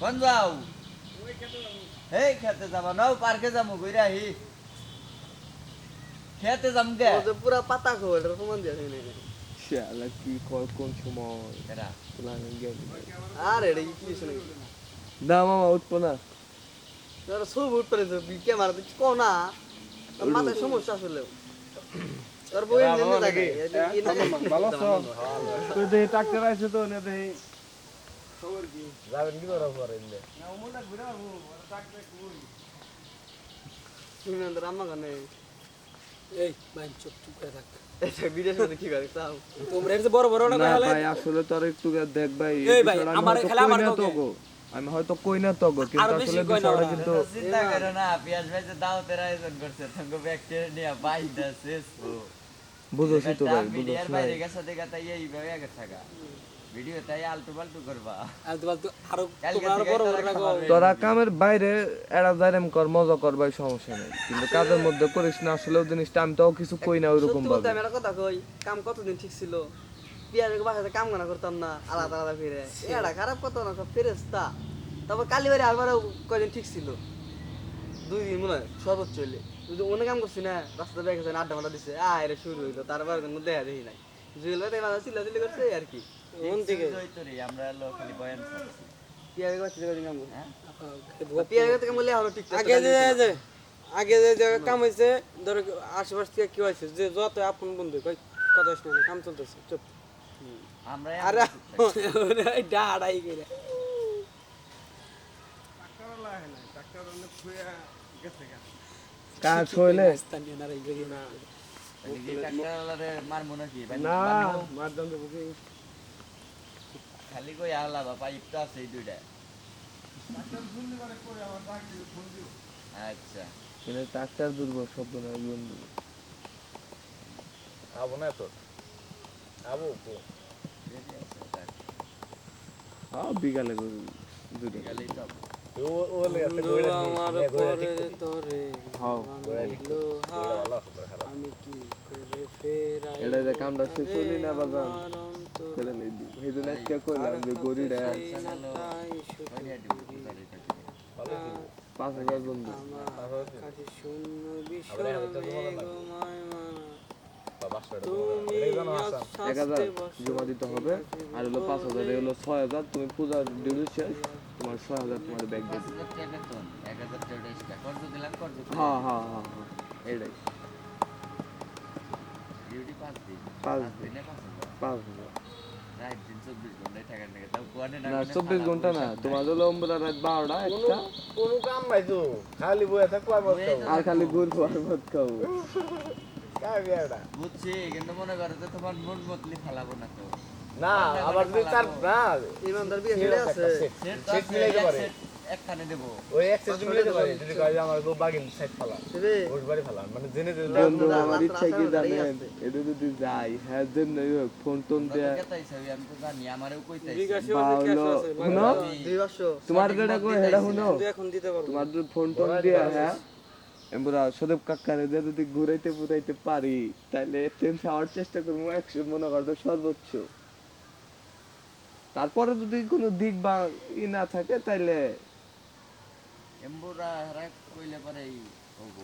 কোন যাও এই খেতে যাবা নাও পার্কে যাব ঘুরে আহি। খেতে যাম কে ও পুরা পাতা খো এটা প্রমাণ দিয়ে নেই। শালা কি কর কোন সময়? এরা। আর এটা কি কিছু নাকি? না মামা উঠবো না। তোর সব উঠ করে ক্যামেরা তো কো না। মাথায় সমস্যা আসলে তোর বই এমনি থাকে ভালো আছো? তুই দেখি ট্রাক্টর আছে তো না দেখি যাবেন কি করে পরে এমনি? তুমি আমাদের আম্মা কানে এই ভাই চুপ চুপ করে থাক এটা ভিডিওর সাথে কি করে তাও তোমরা এর বড় বড় না না ভাই আসলে তোর একটু দেখ ভাই এই ভাই, আমি আমার হয়তো খেলা আমার কই না আমি হয়তো কই না তো গো কিন্তু আসলে বিষয়টা কিন্তু চিন্তা করো না পিয়াজ ভাই যে দাওয়াতের আয়োজন করছে তঙ্গ ব্যাকটেরিয়া নিয়ে বাইদা শেষ তো ভাই বুঝছ বাইরে গেছে দেখা তাই এইভাবে আগে থাকা ভিডিও তাই আলতু পাল্টু করবা। আলতু ফালতু আরও তোমরা আরও বড় বড় তোরা তোরা কামের বাইরে এরা দাইরাম কর মজা কর ভাই সমস্যা নেই। কিন্তু কাজের মধ্যে করিস না আসলে ওই জিনিসটা আমি তাও কিছু কই না ওইরকম ভাবে। আমি একটা কথা কই কাম কতদিন ঠিক ছিল? বাসাতে কাম গানা করতাম না আলাদা আলাদা ফিরে এটা খারাপ কত না সব ফেরেস্তা তারপর কালীবাড়ি আরবারও কয়দিন ঠিক ছিল? দুই দিন মনে হয় সর্বোচ্চ হইলে। যদি অনেক কাম করছি না রাস্তা দেখে যান আড্ডা মাড্ডা দিছে আয় রে শুরু হইল। তারপর কোনো দেখা দেখি নাই। জুয়েল ভাই মাঝে চিল্লা চিল্লি করছে আর কি। মন থেকে আমরা হলো খালি বয়ান শুনছি। পিয়ারের বাচ্চা কয়দিন কাম করছে হ্যাঁ? পিয়ারের থেকে বলে হলো ঠিক আগে যে যে আগে যে যে কাম হইছে ধরো আশেপাশ থেকে কি হইছে যে যত আপন বন্ধু কই কথা শুনে কাম চলতেছে চুপ। আমরা আরে ডাড়াই গেলে কাজ হইলে স্থানীয় না? মারদাম দেবো খালি কই আল্লাহ বাবা আছে এই দুইটা আচ্ছা কিন্তু ট্রাক্টর দুর্বল শব্দ না বন্ধু আবো না তো আবো তার। হ্যাঁ বিকালে দুটো গেলেই তো হ্যাঁ বানাইলো গোড়া হাত, ভালো আছে তোর খারাপ। আমি কি করে ফেরাই এটা যে কামটা শেষ হলি না বাবা আমার অন্তর? ছেড়ে নেই দি সেই জন্য আজকে কইলাম যে গরিটা হলো কই নিয়ে দিব পূজারি কাছে। ভালো কি পাঁচ হাজার বন্ধু। এক হাজার জমা দিতে হবে। আর হলো পাঁচ হাজার এই হলো ছয় হাজার। তুমি পূজার ডিউটি শেষ। তোমার ছয় হাজার তোমার ব্যাগ দিয়ে পাঁচ হাজার টাকা বেতন, এক হাজার টাকা। কর্জ দিলাম, কর্জ হ্যাঁ হ্যাঁ হ্যাঁ হ্যাঁ এটাই। ডিউটি পাঁচ দিন। পাঁচ পাঁচ দিনে পাঁচ হাজার। পাঁচ হাজার। চব্বিশ ঘণ্টা না তোমার হলো অম্বরা রাত বারোটা একটা। কোনো কাম নাই তো খালি বয়ে থাকো আর মত খালি ঘুরবো আর ভাত খাব। বুঝছি কিন্তু মনে করো যে তোমার মন মতলি ফালাবো না তো। না আবার যদি তার না ইমানদার বিয়ে আছে। সেট সেট মিলাইতে পারে একখানে দেবো। ওই এক্সেস মিলাইতে পারে যদি কয় আমার তো বাগিন সাইড ফালা। সেবে ওর বাড়ি ফালা মানে জেনে জেনে বন্ধু আমার ইচ্ছা কি জানেন? এটা যদি যাই হ্যাঁ জন্যই হোক ফোন টোন দেয়া আমি তো জানি আমারও কইতাই বিকাশে আছে শুনো? তোমার যেটা কই হেডা শুনো। এখন দিতে পারব তোমার যদি ফোন টোন দিয়া হ্যাঁ এমরা সদব কাকারে দিয়ে যদি ঘুরাইতে ফুরাইতে পারি তাহলে টেন হওয়ার চেষ্টা করব একশো মনে করতো সর্বোচ্চ। তারপরে যদি কোনো দিক বা ই না থাকে তাইলে এম্বুরা হারা কইলে পারে হব।